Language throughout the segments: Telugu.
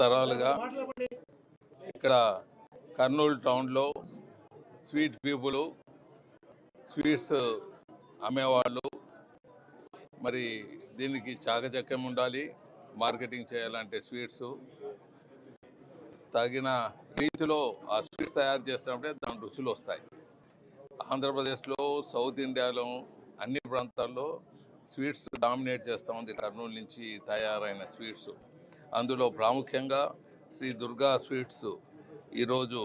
తరాలుగా ఇక్కడ కర్నూలు టౌన్లో స్వీట్ పీపులు స్వీట్స్ అమ్మేవాళ్ళు. మరి దీనికి చాకచక్యం ఉండాలి మార్కెటింగ్ చేయాలంటే స్వీట్స్. తగిన రీతిలో ఆ స్వీట్స్ తయారు చేసినప్పుడే దాని రుచులు వస్తాయి. ఆంధ్రప్రదేశ్లో సౌత్ ఇండియాలో అన్ని ప్రాంతాల్లో స్వీట్స్ డామినేట్ చేస్తూ ఉంది కర్నూలు నుంచి తయారైన స్వీట్స్. అందులో ప్రాముఖ్యంగా శ్రీ దుర్గా స్వీట్స్ ఈరోజు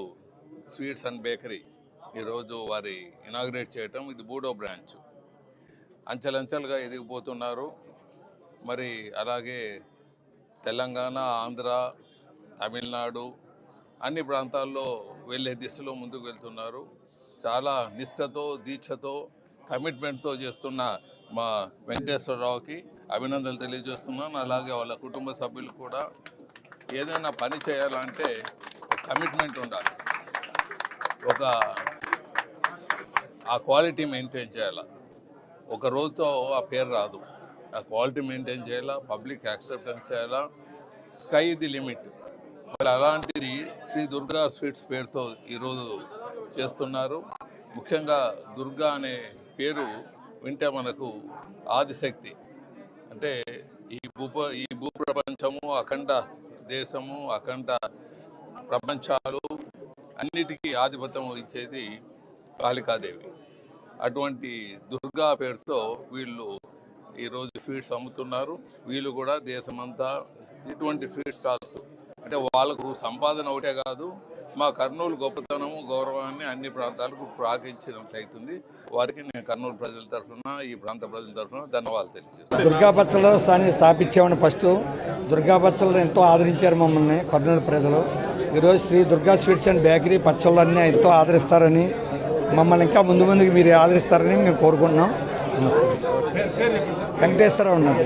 స్వీట్స్ అండ్ బేకరీ ఈరోజు వారి ఇనాగ్రేట్ చేయటం ఇది మూడో బ్రాంచ్. అంచెలంచెలుగా ఎదిగిపోతున్నారు. మరి అలాగే తెలంగాణ ఆంధ్ర తమిళనాడు అన్ని ప్రాంతాల్లో వెళ్ళే దిశలో ముందుకు వెళ్తున్నారు. చాలా నిష్ఠతో దీక్షతో కమిట్మెంట్తో చేస్తున్న మా వెంకటేశ్వరరావుకి అభినందనలు తెలియజేస్తున్నాను. అలాగే వాళ్ళ కుటుంబ సభ్యులు కూడా ఏదైనా పని చేయాలంటే కమిట్మెంట్ ఉండాలి. ఒక ఆ క్వాలిటీ మెయింటైన్ చేయాలి. ఒక రోజుతో ఆ పేరు రాదు. ఆ క్వాలిటీ మెయింటైన్ చేయాలా పబ్లిక్ యాక్సెప్టెన్స్ చేయాలా స్కై ది లిమిట్. మరి అలాంటిది శ్రీ దుర్గా స్వీట్స్ పేరుతో ఈరోజు చేస్తున్నారు. ముఖ్యంగా దుర్గా అనే పేరు వింటే మనకు ఆదిశక్తి. అంటే ఈ భూప ఈ భూప్రపంచము అఖండ దేశము అఖండ ప్రపంచాలు అన్నిటికీ ఆధిపత్యం ఇచ్చేది కాళికాదేవి. అటువంటి దుర్గా పేరుతో వీళ్ళు ఈరోజు ఫీడ్స్ అమ్ముతున్నారు. వీళ్ళు కూడా దేశమంతా ఇటువంటి ఫీడ్ స్టాల్స్ అంటే వాళ్ళకు సంపాదన ఒకటే కాదు మా కర్నూలు గొప్పతనము గౌరవాన్ని అన్ని ప్రాంతాలకు ప్రాకించినట్టు అవుతుంది వారికి నేను కర్నూలు ప్రజల తరఫున ఈ ప్రాంత ప్రజల తరఫున ధన్యవాదాలు తెలియజేస్తాను దుర్గా పచ్చల స్థాని స్థాపించామని ఫస్ట్. దుర్గా పచ్చళ్ళు ఎంతో ఆదరించారు మమ్మల్ని కర్నూలు ప్రజలు. ఈరోజు Shri Durga sweets and bakery పచ్చళ్ళన్నీ ఎంతో ఆదరిస్తారని మమ్మల్ని ఇంకా ముందు ముందుకు మీరు ఆదరిస్తారని మేము కోరుకుంటున్నాం. నమస్తే. వెంకటేశ్వరరావు ఉన్నారు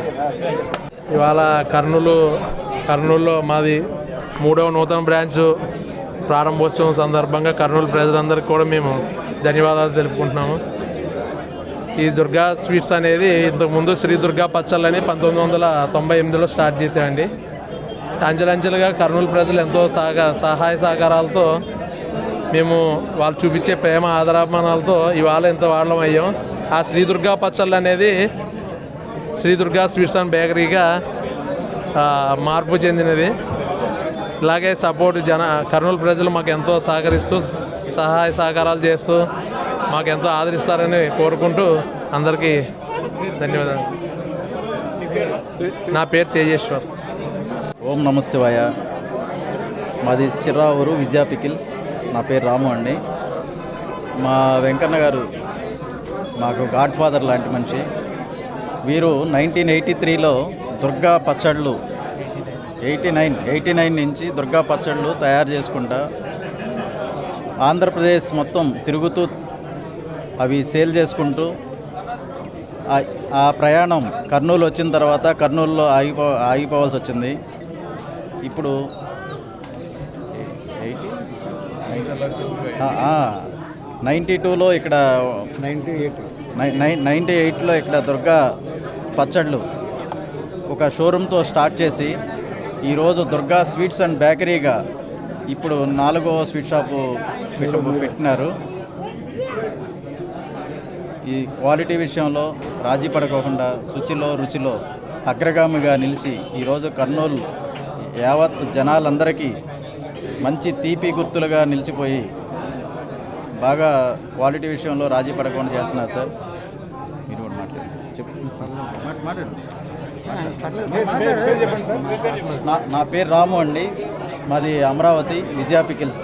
ఇవాళ కర్నూలు కర్నూలులో మాది మూడవ నూతన బ్రాంచ్. ప్రారంభోత్సవం సందర్భంగా కర్నూలు ప్రజలందరికీ కూడా మేము ధన్యవాదాలు తెలుపుకుంటున్నాము. ఈ దుర్గా స్వీట్స్ అనేది ఇంతకుముందు శ్రీ దుర్గా పచ్చళ్ళని పంతొమ్మిది వందల తొంభై ఎనిమిదిలో స్టార్ట్ చేసామండి అంచెలంచెలుగా కర్నూలు ప్రజలు ఎంతో సహగా సహాయ సహకారాలతో మేము వాళ్ళు చూపించే ప్రేమ ఆదరాభిమానాలతో ఇవాళ ఇంత వాళ్ళం అయ్యాం. ఆ శ్రీ దుర్గా పచ్చళ్ళు అనేది శ్రీ దుర్గా స్వీట్స్ అండ్ బేకరీగా మార్పు చెందినది. ఇలాగే సపోర్ట్ జన కర్నూలు ప్రజలు మాకు ఎంతో సహకరిస్తూ సహాయ సహకారాలు చేస్తూ మాకు ఎంతో ఆదరిస్తారని కోరుకుంటూ అందరికీ ధన్యవాదాలు. నా పేరు తేజేశ్వర్. ఓం నమశివాయ మాది చిరావూరు విజయ పికిల్స్. నా పేరు రాము అండి. మా వెంకన్న గారు మాకు గాడ్ ఫాదర్ లాంటి మనిషి. వీరు నైన్టీన్ ఎయిటీ త్రీలో దుర్గా పచ్చళ్ళు ఎయిటీ నైన్ ఎయిటీ నైన్ నుంచి దుర్గా పచ్చళ్ళు తయారు చేసుకుంటా ఆంధ్రప్రదేశ్ మొత్తం తిరుగుతూ అవి సేల్ చేసుకుంటూ ఆ- ప్రయాణం కర్నూలు వచ్చిన తర్వాత కర్నూలులో ఆగిపో ఆగిపోవాల్సి వచ్చింది. ఇప్పుడు నైంటీ టూలో ఇక్కడ నైంటీ ఎయిట్. నైంటీ ఎయిట్లో ఇక్కడ దుర్గా పచ్చళ్ళు ఒక షోరూమ్తో స్టార్ట్ చేసి ఈరోజు దుర్గా స్వీట్స్ అండ్ బేకరీగా ఇప్పుడు నాలుగో స్వీట్ షాపు పెట్టినారు. ఈ క్వాలిటీ విషయంలో రాజీ పడకోకుండా శుచిలో రుచిలో అగ్రగామిగా నిలిచి ఈరోజు కర్నూలు యావత్ జనాలందరికీ మంచి తీపి గుర్తులుగా నిలిచిపోయి బాగా క్వాలిటీ విషయంలో రాజీ పడకుండా చేస్తున్నారు సార్. మీరు కూడా మాట్లాడండి. చెప్పు. మాట్లాడు. నా పేరు రాము అండి. మాది అమరావతి విజయ పికిల్స్.